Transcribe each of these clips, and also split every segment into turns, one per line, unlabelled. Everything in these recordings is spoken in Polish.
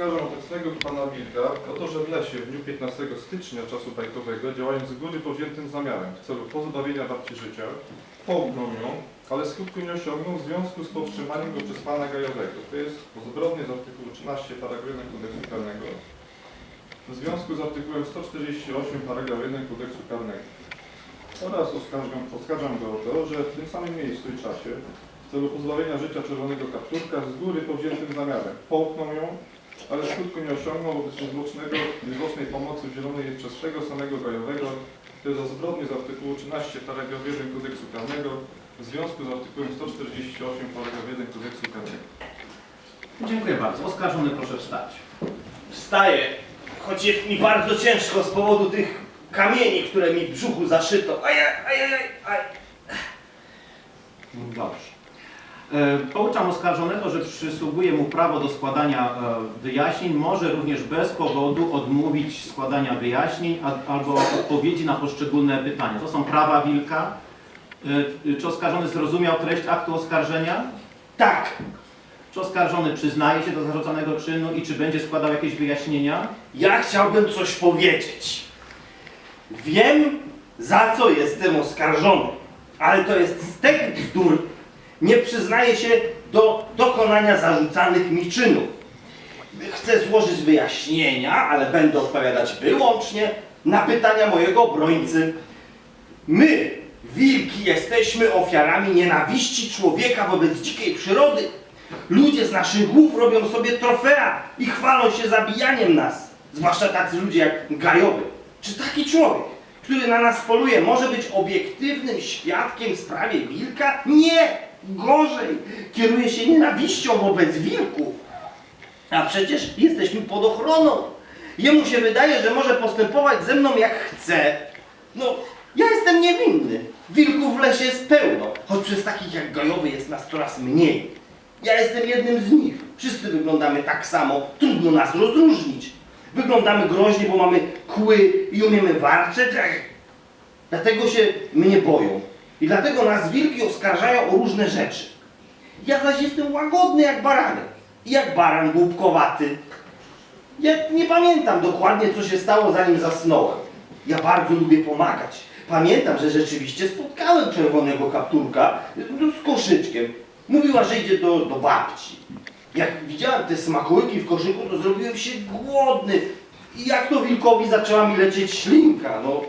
oskarżam obecnego pana Wilka o to, że w lesie w dniu 15 stycznia czasu bajkowego, działając z góry powziętym zamiarem w celu pozbawienia babci życia, połknął ją, ale skutku nie osiągnął w związku z powstrzymaniem go przez pana Gajowego. To jest zgodnie z artykułu 13 paragraf 1 kodeksu karnego w związku z artykułem 148 paragraf 1 kodeksu karnego. Oraz oskarżam, oskarżam go o to, że w tym samym miejscu i czasie w celu pozbawienia życia czerwonego kapturka z góry powziętym zamiarem połknął ją, ale skutku nie osiągnął wobec niezwłocznej pomocy udzielonej jej przez tego samego gajowego, to jest za zbrodnię z artykułu 13 paragraf 1 kodeksu karnego w związku z artykułem 148 paragraf 1 kodeksu karnego.
Dziękuję bardzo. Oskarżony proszę wstać.
Wstaję, choć jest mi bardzo ciężko z powodu tych kamieni, które mi w brzuchu zaszyto. Ajaj, ajaj, aj.
Dobrze. E, Pouczam oskarżonego, że przysługuje mu prawo do składania e, wyjaśnień. Może również bez powodu odmówić składania wyjaśnień albo odpowiedzi na poszczególne pytania. To są prawa Wilka. E, Czy oskarżony zrozumiał treść aktu oskarżenia?
Tak,
Czy oskarżony przyznaje się do zarzucanego czynu i czy będzie składał jakieś wyjaśnienia?
ja chciałbym coś powiedzieć. Wiem, za co jestem oskarżony, ale to jest stek bzdur. Nie przyznaję się do dokonania zarzucanych mi czynów. Chcę złożyć wyjaśnienia, ale będę odpowiadać wyłącznie na pytania mojego obrońcy. My, wilki, jesteśmy ofiarami nienawiści człowieka wobec dzikiej przyrody. Ludzie z naszych głów robią sobie trofea i chwalą się zabijaniem nas. Zwłaszcza tacy ludzie jak Gajowy. Czy taki człowiek, który na nas poluje, może być obiektywnym świadkiem w sprawie wilka? Nie! Gorzej! Kieruje się nienawiścią wobec wilków. A przecież jesteśmy pod ochroną. Jemu się wydaje, że może postępować ze mną jak chce. No, ja jestem niewinny. Wilków w lesie jest pełno, choć przez takich jak Gajowy jest nas coraz mniej. Ja jestem jednym z nich. Wszyscy wyglądamy tak samo, trudno nas rozróżnić. Wyglądamy groźnie, bo mamy kły i umiemy warczeć. Dlatego się mnie boją. I dlatego nas wilki oskarżają o różne rzeczy. Ja zaś jestem łagodny jak baranek. I jak baran głupkowaty. Ja nie pamiętam dokładnie, co się stało, zanim zasnąłem. Ja bardzo lubię pomagać. Pamiętam, że rzeczywiście spotkałem czerwonego kapturka z koszyczkiem. Mówiła, że idzie do, do babci. Jak widziałem te smakołyki w koszyku, to zrobiłem się głodny. I jak to wilkowi zaczęła mi lecieć ślinka, no.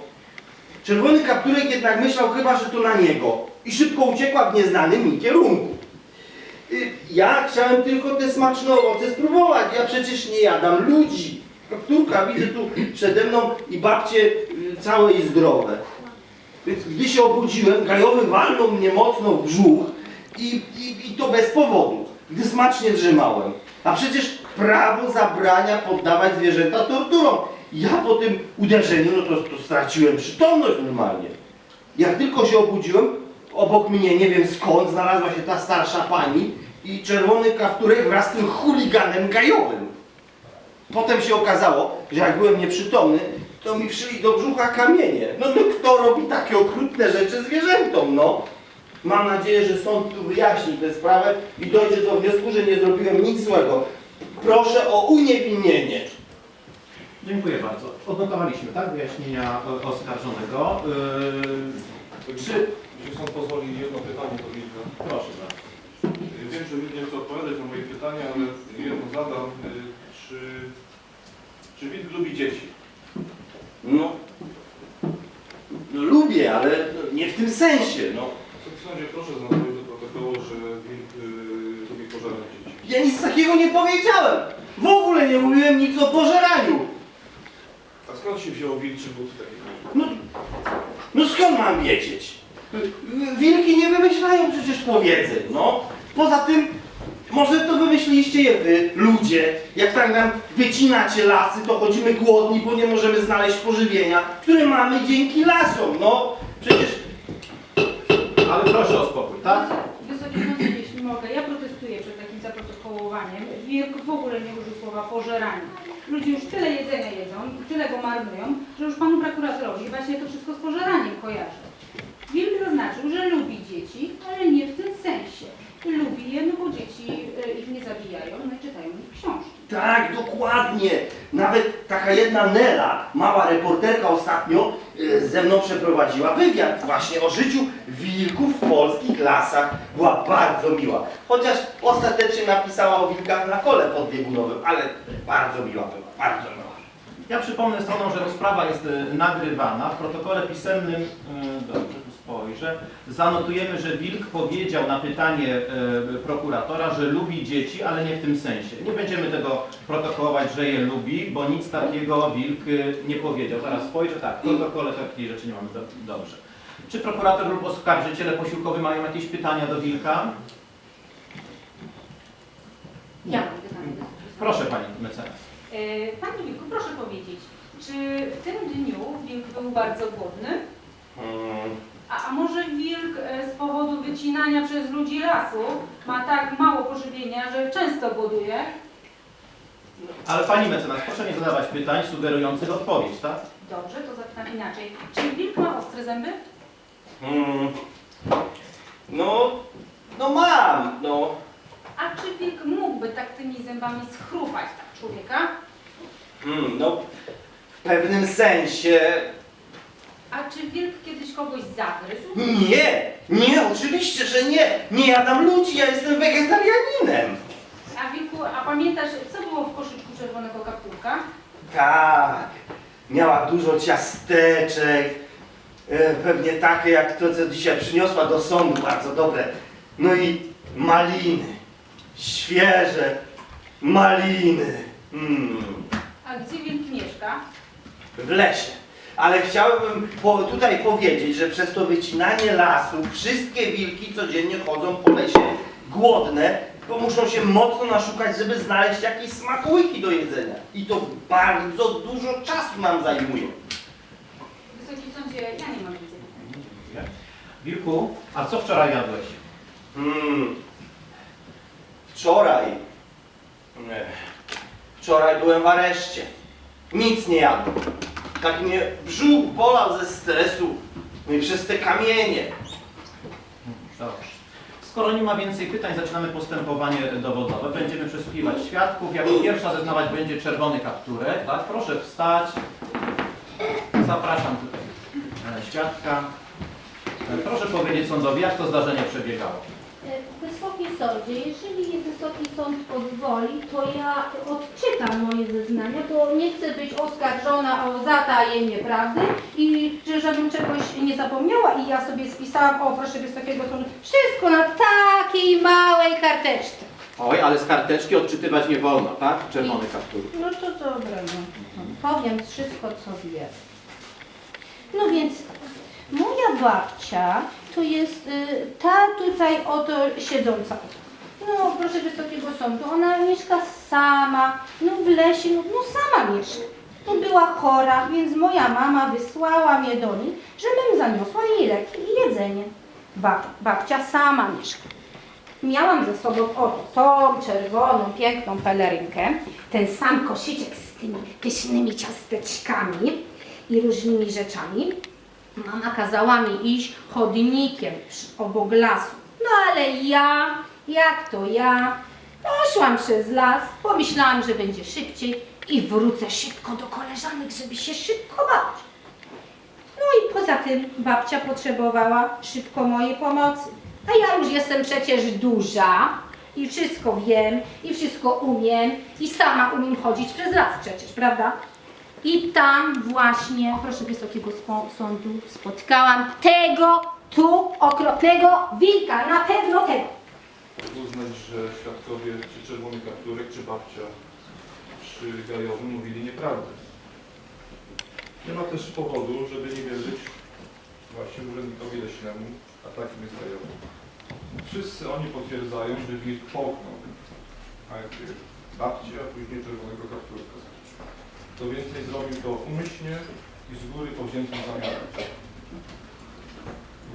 Czerwony kapturek jednak myślał chyba, że to na niego. I szybko uciekła w nieznanym mi kierunku. Y, Ja chciałem tylko te smaczne owoce spróbować. Ja przecież nie jadam ludzi. Kapturka widzę tu przede mną i babcie y, całe i zdrowe. Więc gdy się obudziłem, gajowy walnął mnie mocno w brzuch i, i, i to bez powodu, gdy smacznie drzemałem. A przecież prawo zabrania poddawać zwierzęta torturom. Ja po tym uderzeniu, no to, to straciłem przytomność normalnie. Jak tylko się obudziłem, obok mnie, nie wiem skąd, znalazła się ta starsza pani i czerwony kapturek wraz z tym chuliganem gajowym. Potem się okazało, że jak byłem nieprzytomny, to mi wszli do brzucha kamienie. No, no kto robi takie okrutne rzeczy zwierzętom, no? Mam nadzieję, że sąd tu wyjaśni tę sprawę i dojdzie do wniosku, że nie zrobiłem nic złego. Proszę o uniewinnienie.
Dziękuję bardzo. Odnotowaliśmy, tak? Wyjaśnienia oskarżonego. Yy,
Czy, jeśli sąd pozwoli, jedno pytanie do Wilka.
proszę bardzo.
Wiem, że Wilk nie chce odpowiadać na moje pytania, ale jedno zadam. Y, Czy, czy Wilk lubi dzieci?
No, no lubię, ale nie w tym sensie, no.
W sądzie proszę zanotować do protokołu, że Wilk y, lubi pożerać dzieci.
Ja nic takiego nie powiedziałem. W ogóle nie mówiłem nic o pożeraniu.
A skąd się wziął wilczy but taki?
No, no skąd mam wiedzieć? Wilki nie wymyślają przecież powiedzeń, no. Poza tym, może to wymyśliliście je wy, ludzie. Jak tak nam wycinacie lasy, to chodzimy głodni, bo nie możemy znaleźć pożywienia, które mamy dzięki lasom, no. Przecież
Ale proszę o spokój, tak?
Wysoki sądzie, jeśli mogę, ja protestuję przed takim zaprotokołowaniem. Wilk w ogóle nie użył słowa pożeranie. Ludzie już tyle jedzenia jedzą i tyle go marnują, że już panu prokuratorowi właśnie to wszystko z pożeraniem kojarzy. Wilk zaznaczył, że lubi dzieci, ale nie w tym sensie. Lubi je, no bo dzieci e, ich nie zabijają, no i czytają ich książki.
Tak, dokładnie. Nawet taka jedna Nela, mała reporterka ostatnio ze mną przeprowadziła wywiad właśnie o życiu wilków w polskich lasach. Była bardzo miła. Chociaż ostatecznie napisała o wilkach na kole podbiegunowym, ale bardzo miła była, bardzo miła.
Ja przypomnę stroną, że rozprawa jest e, nagrywana. W protokole pisemnym, e, dobrze, spojrzę, zanotujemy, że Wilk powiedział na pytanie e, prokuratora, że lubi dzieci, ale nie w tym sensie. Nie będziemy tego protokołować, że je lubi, bo nic takiego Wilk e, nie powiedział. Zaraz spojrzę, tak, w protokole takiej rzeczy nie mamy. Do- Dobrze. Czy prokurator lub oskarżyciele posiłkowi mają jakieś pytania do Wilka?
Ja mam pytanie.
Proszę Pani mecenas.
E, Panie Wilku, proszę powiedzieć, czy w tym dniu wilk był bardzo głodny?
Hmm.
A, a może wilk e, z powodu wycinania przez ludzi lasu ma tak mało pożywienia, że często głoduje?
Ale Pani mecenas, proszę nie zadawać pytań sugerujących odpowiedź, tak?
Dobrze, to zapytam inaczej. Czy wilk ma ostre zęby?
Hmm. No, no mam, no.
A czy wilk mógłby tak tymi zębami schrupać tak człowieka?
Hmm, no, w pewnym sensie
A czy wilk kiedyś kogoś zagryzł?
nie, nie, oczywiście, że nie. Nie jadam ludzi, ja jestem wegetarianinem.
A wilku, a pamiętasz, co było w koszyczku czerwonego kapturka?
Tak, miała dużo ciasteczek, e, pewnie takie jak to, co dzisiaj przyniosła do sądu, bardzo dobre. No i maliny, świeże maliny. Mm.
A gdzie wilk mieszka?
w lesie. Ale chciałbym po, tutaj powiedzieć, że przez to wycinanie lasu wszystkie wilki codziennie chodzą po lesie głodne, bo muszą się mocno naszukać, żeby znaleźć jakieś smakołyki do jedzenia. I to bardzo dużo czasu nam zajmuje.
Wysoki sądzie, ja nie mam widzenia.
Wilku, a co wczoraj jadłeś?
Hmm. Wczoraj. Nie. Wczoraj byłem w areszcie. Nic nie jadłem. Tak mnie brzuch bolał ze stresu. No i przez te kamienie.
Dobrze. Skoro nie ma więcej pytań, zaczynamy postępowanie dowodowe. Będziemy przesłuchiwać świadków. Jako pierwsza zeznawać będzie czerwony kapturek. Tak, proszę wstać. Zapraszam tutaj e, świadka. E, Proszę powiedzieć sądowi, jak to zdarzenie przebiegało.
E, Wysoki sądzie, jeżeli Wysoki Sąd pozwoli, to ja odczytam moje zeznania, bo nie chcę być oskarżona o zatajenie prawdy i żebym czegoś nie zapomniała i ja sobie spisałam, o proszę Wysokiego Sądu, wszystko na takiej małej karteczce.
Oj, ale z karteczki odczytywać nie wolno, tak? Czerwony kapturek.
No to dobra, no. powiem wszystko, co wiem. No więc moja babcia to jest y, ta tutaj oto siedząca. No proszę Wysokiego Sądu, ona mieszka sama, no w lesie, no, no sama mieszka. No była chora, więc moja mama wysłała mnie do niej, żebym zaniosła jej leki i jedzenie. Bab, babcia sama mieszka. Miałam ze sobą oto tą czerwoną, piękną pelerynkę, ten sam koszyczek z tymi pysznymi ciasteczkami i różnymi rzeczami. Mama kazała mi iść chodnikiem obok lasu. No ale ja, jak to ja, poszłam przez las, pomyślałam, że będzie szybciej i wrócę szybko do koleżanek, żeby się szybko bawić. No i poza tym babcia potrzebowała szybko mojej pomocy. A ja już jestem przecież duża i wszystko wiem i wszystko umiem i sama umiem chodzić przez las przecież, prawda? I tam właśnie, proszę Wysokiego Sądu, spotkałam tego tu okropnego wilka, na pewno tego.
Uznać, że świadkowie, czy czerwony kapturek, czy babcia przy Gajowym mówili nieprawdę. Nie ma też powodu, żeby nie wierzyć właśnie urzędnikowi leśnemu, a takim jest Gajowy. Wszyscy oni potwierdzają, że wilk połknął najpierw babcię, a później czerwonego kapturka. Co więcej, zrobił to umyślnie i z góry powziętym zamiarem.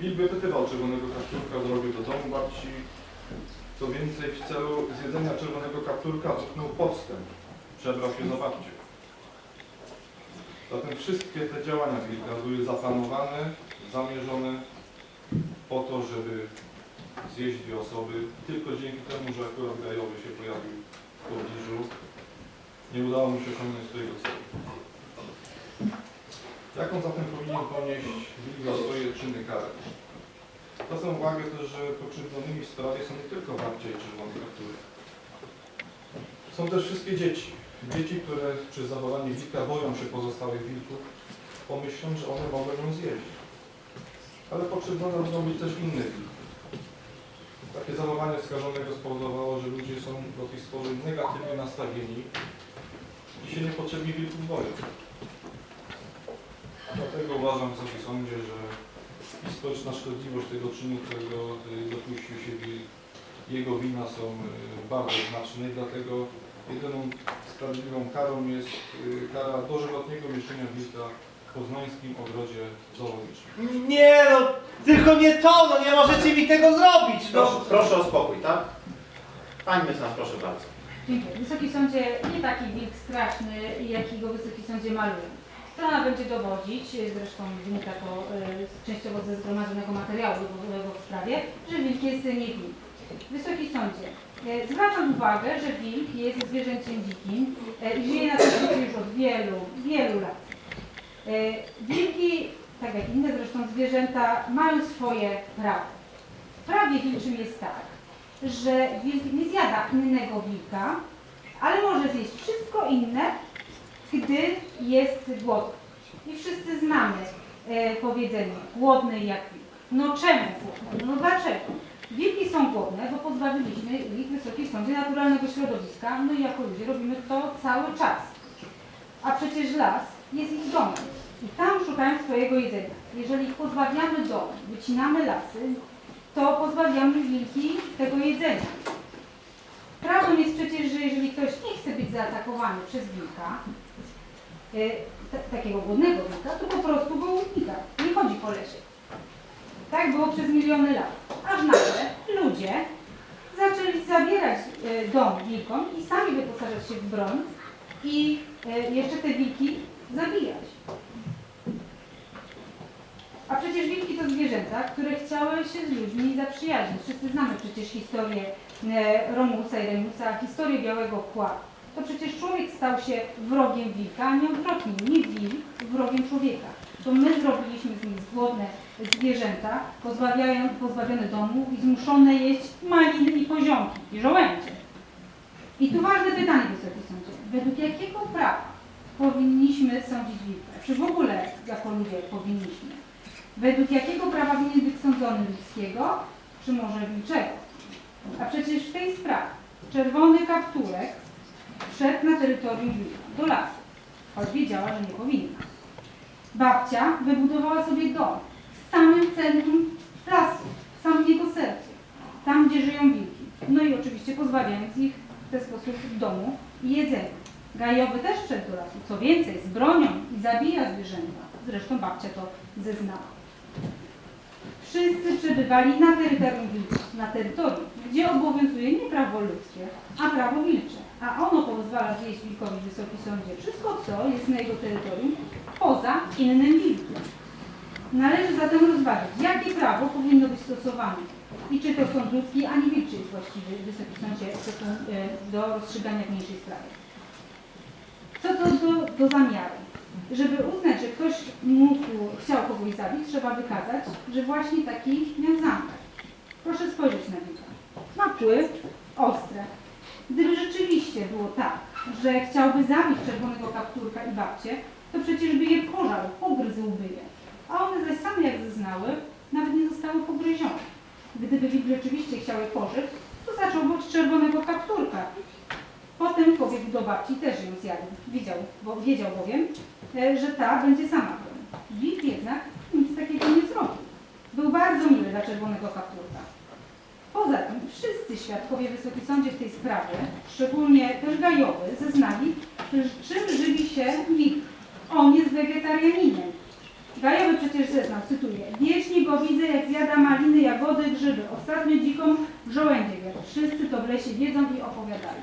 Wilk wypytywał czerwonego kapturka drogę do domu babci, co więcej, w celu zjedzenia czerwonego kapturka dotknął podstęp. Przebrał się za babcię. Zatem wszystkie te działania wilka były zaplanowane, zamierzone po to, żeby zjeść dwie osoby. Tylko dzięki temu, że akurat Gajowy się pojawił w pobliżu, Nie udało mu się osiągnąć swojego celu. Jaką zatem powinien ponieść wilk za swoje czyny karę? Zwracam uwagę też, że pokrzywdzonymi w sprawie są nie tylko babcie i czerwone kaptury. Są też wszystkie dzieci. Dzieci, które przy zachowaniu wilka boją się pozostałych wilków, pomyślą, że one mogą ją zjeść. Ale pokrzywdzone mogą być też inne wilki. Takie zachowanie skażonego spowodowało, że ludzie są do tych stworzeń negatywnie nastawieni i się niepotrzebnie wilków boją. Dlatego uważam, Wysoki Sądzie, że i społeczna szkodliwość tego czynu, którego y, dopuścił się wilk, jego wina są y, bardzo znaczne i dlatego jedyną sprawiedliwą karą jest y, kara dożywotniego mieszczenia wilka w poznańskim ogrodzie zoologicznym.
Nie no, tylko nie to, no nie możecie mi tego zrobić,
Proszę,
no.
proszę o spokój, tak? Pani mecenas, proszę bardzo.
Dziękuję. Wysoki Sądzie, nie taki wilk straszny, jakiego Wysoki Sądzie maluje. Strona będzie dowodzić, zresztą wynika to e, częściowo ze zgromadzonego materiału dowodowego w sprawie, że wilk jest niewinny. Wysoki Sądzie, e, zwracam uwagę, że wilk jest zwierzęciem dzikim e, i żyje na tym świecie już od wielu, wielu lat. E, Wilki, tak jak inne zresztą zwierzęta, mają swoje prawa. W prawie wilczym jest tak, że wilk nie zjada innego wilka, ale może zjeść wszystko inne, gdy jest głodny. I wszyscy znamy e, powiedzenie, głodny jak wilk. No czemu głodny? No dlaczego? Wilki są głodne, bo pozbawiliśmy ich Wysokiej Sądzie naturalnego środowiska, no i jako ludzie robimy to cały czas. A przecież las jest ich domem i tam szukają swojego jedzenia. Jeżeli ich pozbawiamy domu, wycinamy lasy, to pozbawiamy wilki tego jedzenia. Prawdą jest przecież, że jeżeli ktoś nie chce być zaatakowany przez wilka, ta- takiego głodnego wilka, to po prostu go unika. Nie chodzi po lesie. Tak było przez miliony lat. Aż nagle ludzie zaczęli zabierać y, dom wilkom i sami wyposażać się w broń i y, jeszcze te wilki zabijać. A przecież wilki to zwierzęta, które chciały się z ludźmi zaprzyjaźnić. Wszyscy znamy przecież historię e, Romulsa i Remusa, historię Białego Kła. To przecież człowiek stał się wrogiem wilka, a nie odwrotnie. Nie wilk wrogiem człowieka. To my zrobiliśmy z nich głodne zwierzęta, pozbawiają, pozbawione domu i zmuszone jeść maliny i poziomki i żołędzie. I tu ważne pytanie, Wysoki Sądzie. Według jakiego prawa powinniśmy sądzić wilka? Czy w ogóle jako ludzie powinniśmy? Według jakiego prawa winien być sądzony ludzkiego, czy może wilczego? A przecież w tej sprawie czerwony kapturek wszedł na terytorium wilka, do lasu, choć wiedziała, że nie powinna. Babcia wybudowała sobie dom w samym centrum lasu, w samym jego sercu, tam gdzie żyją wilki. No i oczywiście pozbawiając ich w ten sposób domu i jedzenia. Gajowy też wszedł do lasu, co więcej, z bronią i zabija zwierzęta. Zresztą babcia to zeznała. Wszyscy przebywali na terytorium na terytorium, gdzie obowiązuje nie prawo ludzkie, a prawo wilcze. A ono pozwala zjeść wilkowi Wysoki Sądzie wszystko, co jest na jego terytorium, poza innym wilkiem. Należy zatem rozważyć, jakie prawo powinno być stosowane i czy to sąd ludzki, ani wilczy jest właściwy w Wysokim Sądzie e, do rozstrzygania w mniejszej sprawie. Co to do, do zamiaru? Żeby uznać, że ktoś mógł, chciał kogoś zabić, trzeba wykazać, że właśnie taki miał zamiar. Proszę spojrzeć na wilka. Ma kły ostre. Gdyby rzeczywiście było tak, że chciałby zabić czerwonego kapturka i babcię, to przecież by je pożarł, pogryzłby je. A one zaś same, jak zeznały, nawet nie zostały pogryzione. Gdyby wilk rzeczywiście chciał je pożyć, to zacząłby od czerwonego kapturka. Potem pobiegł do babci, też ją zjadł. Widział, bo, wiedział bowiem, że ta będzie sama bronił. Wilk jednak nic takiego nie zrobił. Był bardzo miły dla czerwonego kapturka. Poza tym wszyscy świadkowie Wysoki Sądzie w tej sprawie, szczególnie też Gajowy, zeznali, czym żywi się wilk. On jest wegetarianinem. Gajowy przecież zeznał, cytuję, wiecznie go widzę, jak zjada maliny, jagody, grzyby. Ostatnio dziką żołędzie jadł. Wszyscy to w lesie wiedzą i opowiadali.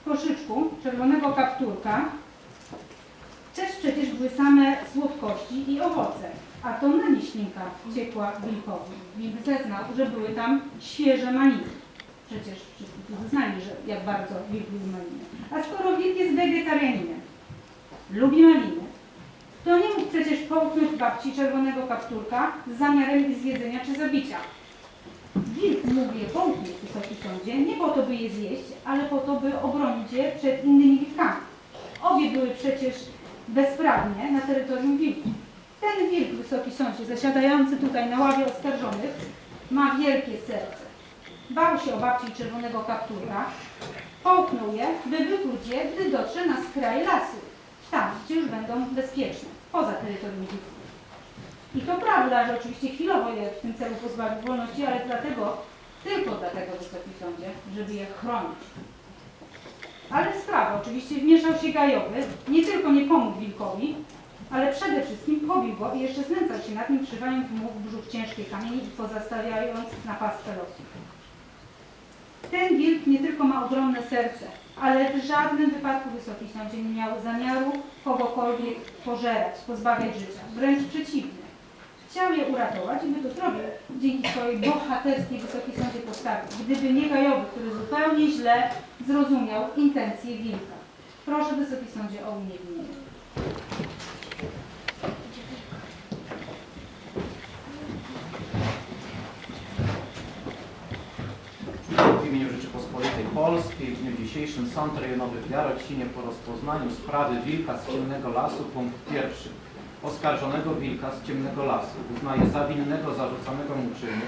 W koszyczku czerwonego kapturka też przecież były same słodkości i owoce, a to na ślinka ciekła wilkowi. Wilk zeznał, że były tam świeże maliny. Przecież wszyscy tu znali, że jak bardzo wilk lubi maliny. A skoro wilk jest wegetarianinem, lubi maliny, to nie mógł przecież połknąć babci czerwonego kapturka z zamiarem zjedzenia czy zabicia. Wilk mógł je połknąć, Wysoki Sądzie, nie po to, by je zjeść, ale po to, by obronić je przed innymi wilkami. Obie były przecież bezprawnie na terytorium wilków. Ten wilk, Wysoki Sądzie, zasiadający tutaj na ławie oskarżonych, ma wielkie serce. Bał się o babci czerwonego kapturka, połknął je, by wypluć je, gdy dotrze na skraj lasu, tam, gdzie już będą bezpieczne, poza terytorium wilków. I to prawda, że oczywiście chwilowo je w tym celu pozbawił wolności, ale dlatego, tylko dlatego, Wysoki Sądzie, żeby je chronić. Ale sprawa, oczywiście wmieszał się gajowy, nie tylko nie pomógł wilkowi, ale przede wszystkim pobił go i jeszcze znęcał się nad nim, przywając mu w brzuch ciężkie kamienie i pozostawiając na pastwę losu. Ten wilk nie tylko ma ogromne serce, ale w żadnym wypadku Wysoki Sądzie nie miał zamiaru kogokolwiek pożerać, pozbawiać życia. Wręcz przeciwnie. Chciał je uratować i by to zrobił dzięki swojej bohaterskiej Wysoki Sądzie postawie. Gdyby nie Gajowy, który zupełnie źle zrozumiał intencje wilka. Proszę Wysoki Sądzie o uniewinnienie.
W imieniu Rzeczypospolitej Polskiej w dniu dzisiejszym Sąd Rejonowy w Jarocinie po rozpoznaniu sprawy wilka z ciemnego lasu punkt pierwszy. Oskarżonego wilka z ciemnego lasu. Uznaje za winnego zarzucanego mu czynu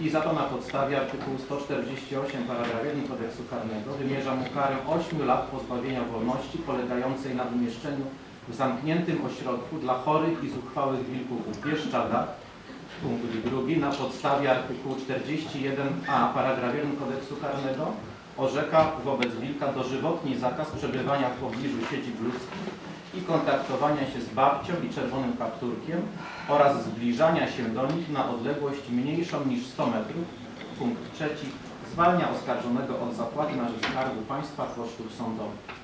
i za to na podstawie artykułu 148 paragraf 1 kodeksu karnego wymierza mu karę 8 lat pozbawienia wolności polegającej na umieszczeniu w zamkniętym ośrodku dla chorych i zuchwałych wilków w Bieszczadach. Punkt drugi. Na podstawie artykułu 41a paragraf 1 kodeksu karnego orzeka wobec wilka dożywotni zakaz przebywania w pobliżu siedzib ludzkich i kontaktowania się z babcią i czerwonym kapturkiem oraz zbliżania się do nich na odległość mniejszą niż 100 metrów. Punkt trzeci. Zwalnia oskarżonego od zapłaty na rzecz Skarbu Państwa kosztów sądowych.